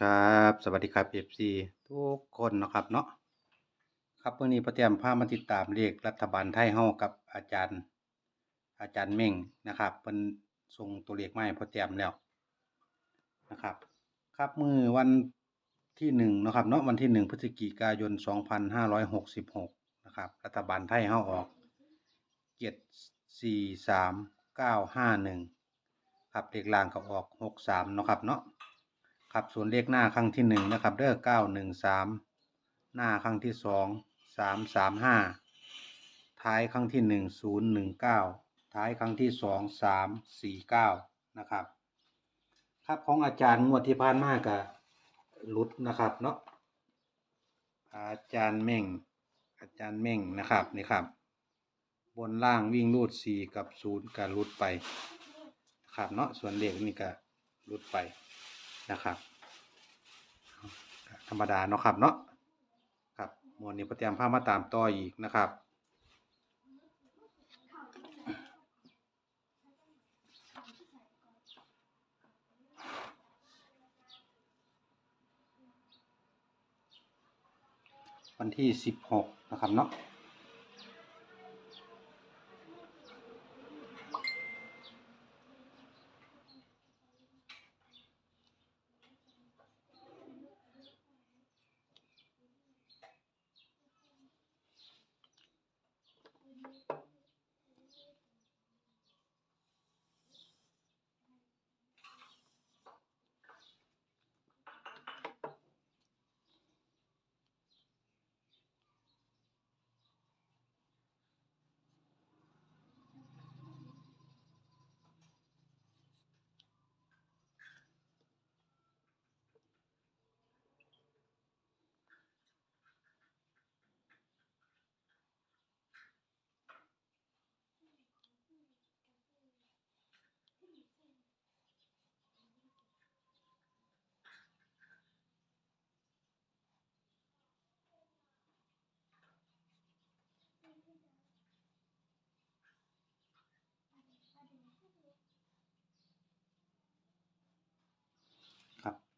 ครับ สวัสดีครับ FC ทุกคนนะครับเนาะครับวันนี้พอเตรียมพามาติดตามเลขรัฐบาลไทยเฮากับอาจารย์ อาจารย์เม่งนะครับเพิ่นส่งตัวเลขมาให้พอเตรียมแล้วนะครับ ครับมือวันที่หนึ่งนะครับเนาะวันที่หนึ่งพฤศจิกายน2566นห้าร้อยหกสิบหกนะครับ รัฐบาลไทยเฮาออก743951ครับเลขล่างก็ออก63เนะครับเนาะ ครับส่วนเลขหน้าครั้งที่หนึ่งนะครับเด้อเก้าหนึ่งสามหน้าครั้งที่สองสามสามห้าท้ายครั้งที่หนึ่งศูนย์หนึ่งเก้าท้ายครั้งที่สองสามสี่เก้านะครับ ครับของอาจารย์งวดที่ผ่านมากับลุดนะครับเนาะอาจารย์เม่ง อาจารย์เม่งนะครับนี่ครับ บนล่างวิ่งรูดสี่กับศูนย์กับลุดไปครับเนาะส่วนเลขนี่ก็ลุดไป นะครับธรรมดาเนาะครับเนาะครับมวดนี้พเตรียมภามาตามต่ออีกนะครับวันที่สิบหกนะครับเนาะ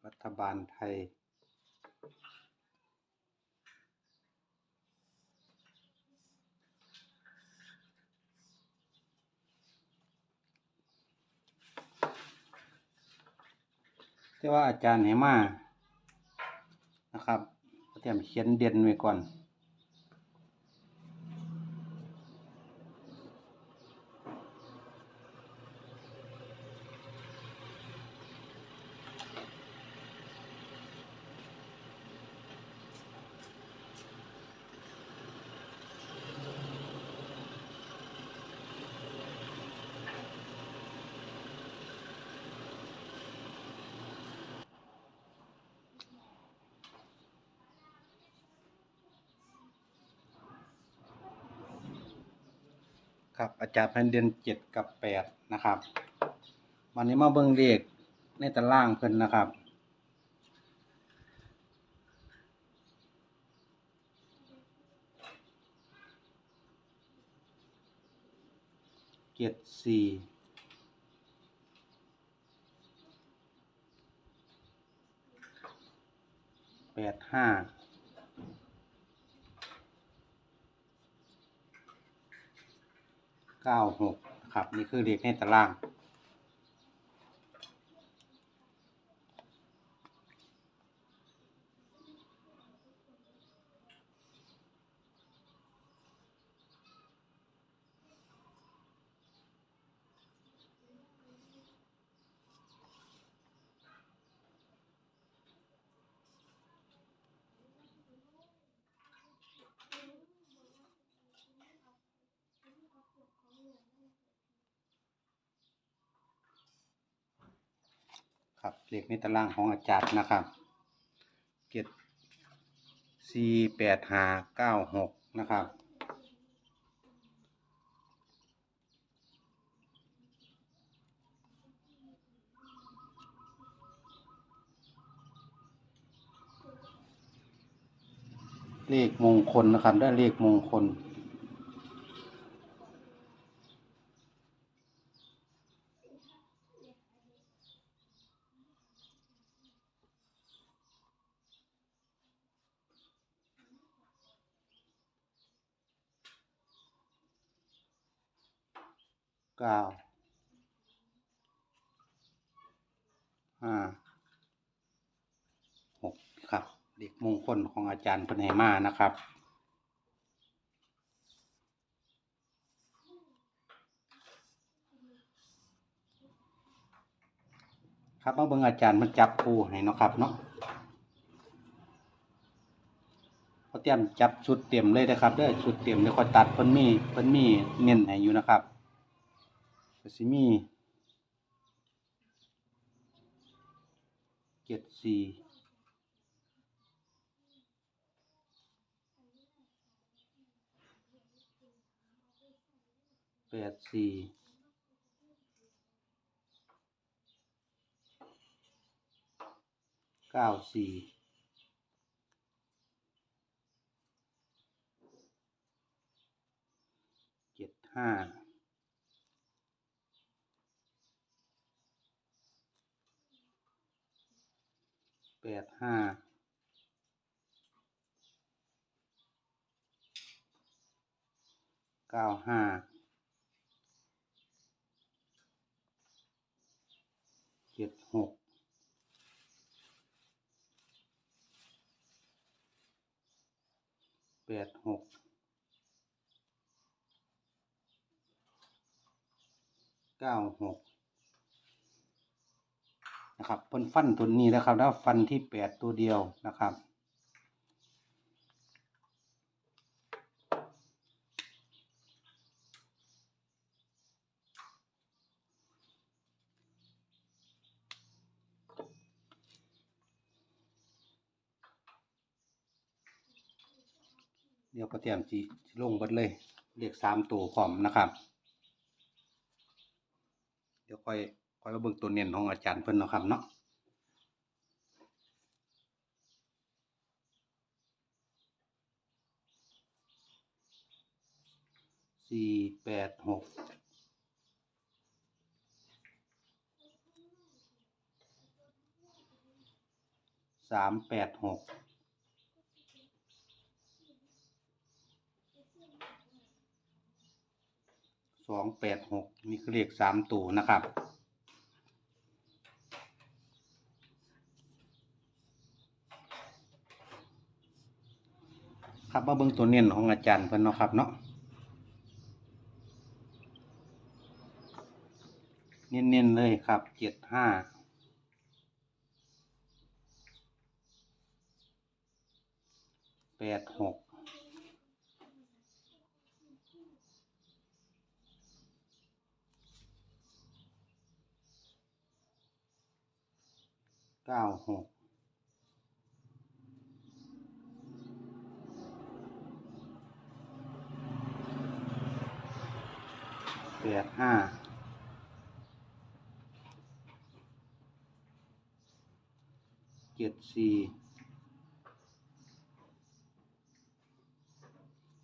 รัฐบาลไทย ที่ว่าอาจารย์เหมานะครับเตรียมเขียนเด่นไว้ก่อน ครับอาจารย์พันเดือนเจ็ดกับแปดนะครับวันนี้มาเบิ่งเลขในตารางเพิ่นนะครับ เจ็ดสี่แปดห้า เก้าหกครับ นี่คือเลขในตาราง ครับเลขในตารางของอาจารย์นะครับเจ็ดสี่แปดห้าเก้าหกนะครับเลขมงคลนะครับได้เลขมงคล เก้าห้าหกครับ เด็กมงคลของอาจารย์พันไหมานะครับครับมาเบิ่งอาจารย์มันจับปูให้เนาะครับเนาะเขาเตรียมจับชุดเต็มเลยนะครับเด้อชุดเต็มเดี๋ยวคอยตัดเพิ่นมีเพิ่นมีเน้นให้อยู่นะครับ ก็สิมีเจ็ดสี่แปดสี่เก้าสี่เจ็ดห้าแปดห้าเก้าห้าเจ็ดหกแปดหกเก้าหก นะครับเพิ่นฟันตัวนี้นะครับแล้วฟันที่แปดตัวเดียวนะครับเดี๋ยวประเตรียมจีลงเบิดเลยเรียกสามตัวพร้อมนะครับ เดี๋ยวค่อย คอยมาเบิ่งตัวเน้นของอาจารย์เพิ่นเนาะครับเนาะสี่แปดหกสามแปดหกสองแปดหกนี่คือเลขสามตัวนะครับ ครับมาเบิ่งตัวเน้นของอาจารย์เพิ่นเนาะครับเนาะเน้นๆเลยครับเจ็ดห้าแปดหกเก้าหก ดห้าเจ็ดสี่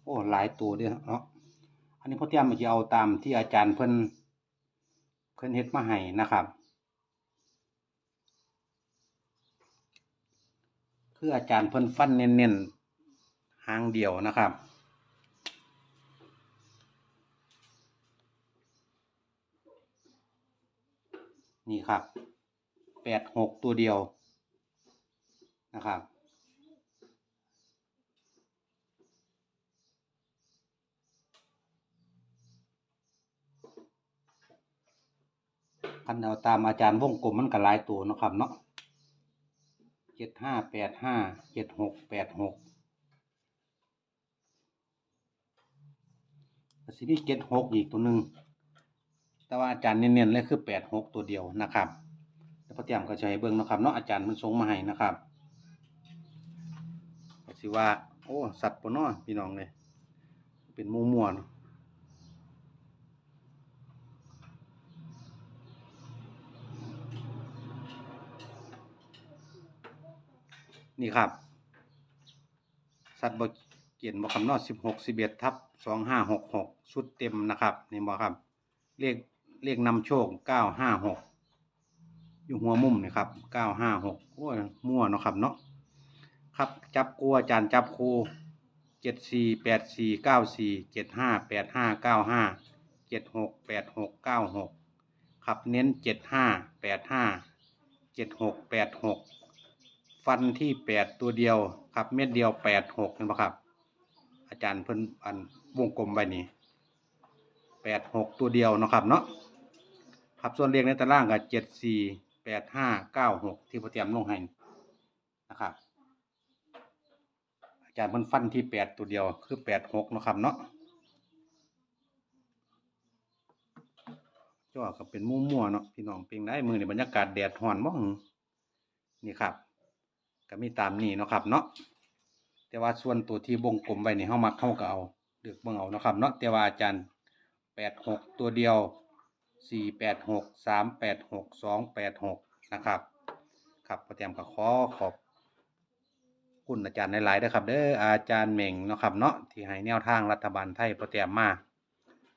โอ้หลายตัวเด้อเนาะอันนี้พ่อเตรียมจะเอาตามที่อาจารย์เพิ่นเพิ่นเฮ็ดมาให้นะครับคืออาจารย์เพิ่นฟันเน้นๆหางเดียวนะครับ นี่ครับแปดหกตัวเดียวนะครับ คันเอาตามอาจารย์วงกลมมันก็หลายตัวนะครับเนาะเจ็ดห้าแปดห้าเจ็ดหกแปดหกสิมีเจ็ดหกอีกตัวหนึ่ง แต่ว่าอาจารย์เน้นๆเลยคือแปดหกตัวเดียวนะครับแล้วพอเตรียมก็จะให้เบิ่งนะครับเนาะอาจารย์มันส่งมาให้นะครับก็สิว่า โอ้สัตว์ปนเนาะพี่น้องเลยเป็นมูมวนนี่ครับ สัตว์บเกียนบคำนอดสิบหกสิบเอ็ดทับสองห้าหกหกชุดเต็มนะครับ นี่บอครับ เลข เลขนำโชคเก้าห้าหกอยู่หัวมุมนี่ครับเก้าห้าหกโอ้ยมั่วเนาะครับเนาะครับจับกูอาจารย์จับครูเจ็ดสี่แปดสี่เก้าสี่เจ็ดห้าแปดห้าเก้าห้าเจ็ดหกแปดหกเก้าหกครับเน้นเจ็ดห้าแปดห้าเจ็ดหกแปดหกฟันที่แปดตัวเดียวครับ เม็ดเดียวแปดหกเห็นปะครับ อาจารย์เพิ่นอันวงกลมไว้นี่แปดหกตัวเดียวนะครับเนาะ ครับส่วนเลขในตารางก็เจ็ดสี่แปดห้าเก้าหกที่พอเตรียมลงให้นะครับอาจารย์เพิ่นฟันที่แปดตัวเดียวคือแปดหกนะครับเนาะจ้อก็เป็นมั่วๆเนาะพี่น้องเพียงได้มือในบรรยากาศแดดร้อนม่องนี่ครับ ก็มีตามนี้เนาะครับเนาะแต่ว่าส่วนตัวที่วงกลมไว้นี่เฮามักเข้าก็เอาเลือกเบิ่งเอานะครับเนาะแต่ว่าอาจารย์แปดหกตัวเดียว สี่แปดหกสามแปดหกสองแปดหกนะครับ ครับพอเตียมก็ขอขอบคุณอาจารย์หลายๆเด้อครับเด้ออาจารย์เหม่งเนาะครับเนาะที่ให้แนวทางรัฐบาลไทยพอเตียมมา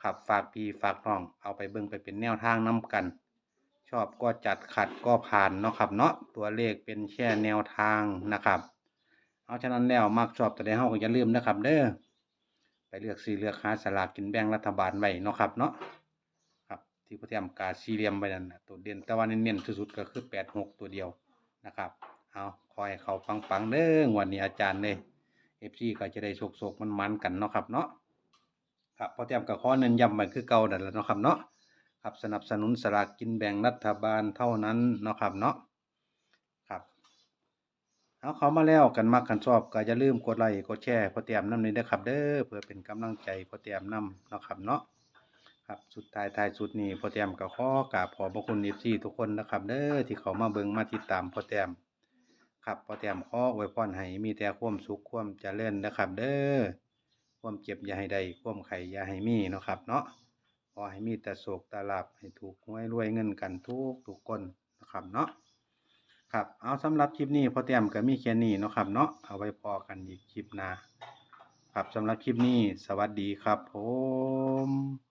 ครับฝากพี่ฝากน้องเอาไปเบิ่งไปเป็นแนวทางนํกัน ชอบก็จัดขัดก็ผ่านเนาะครับเนาะตัวเลขเป็นแค่แนวทางนะครับ เอาฉะนั้นแล้วมักชอบแตัวใดเฮาก็อย่าลืมนะครับ เด้อไปเลือกซื้อเลือกหาสลากกินแบ่งรัฐบาลไว้เนาะครับเนาะ ที่พระเทียมกาสี่เหลี่ยมไว้นั่นนะตัวเด่นแต่ว่าเน้นๆสุดๆก็คือแปดหกตัวเดียวนะครับ เอาคอยเขาปังๆเด้องวันนี้อาจารย์เลยเอฟซีก็จะได้โศกๆมันๆกันเนาะครับเนาะครับพอเตรียมกับข้อเน้นย้ำไปคือเก่านั่นแหละเนาะครับเนาะครับสนับสนุนสลากกินแบ่งรัฐบาลเท่านั้นเนาะครับเนาะครับเอาเขามาแล้วกันมักกันชอบก็อย่าลืมกดไลค์กดแชร์พอเตรียมน้ำนี้เด้อครับเด้อเพื่อเป็นกำลังใจพอเตรียมน้ำเนาะครับเนาะ ครับสุดท้ายท้ายสุดนี้พอเตรียมก็ขอกราบขอบพระคุณเอฟซีทุกคนนะครับเด้อที่เขามาเบิ่งมาติดตามพอเตรียมครับพอเตรียมข้ออวยพรให้มีแต่ความสุขความเจริญนะครับ เด้อความเจ็บอย่าให้ได้ความไข่อย่าให้มีเนาะครับ เนาะขอให้มีแต่โศกตาลาบให้ถูกหวยรวยเงินกันทุกทุกคนนะครับเนาะครับเอาสำหรับคลิปนี้พอเตรียมก็มีแค่นี้เนาะครับ เนาะเอาไว้พอกันอีกคลิปหน้าครับสำหรับคลิปนี้สวัสดีครับผม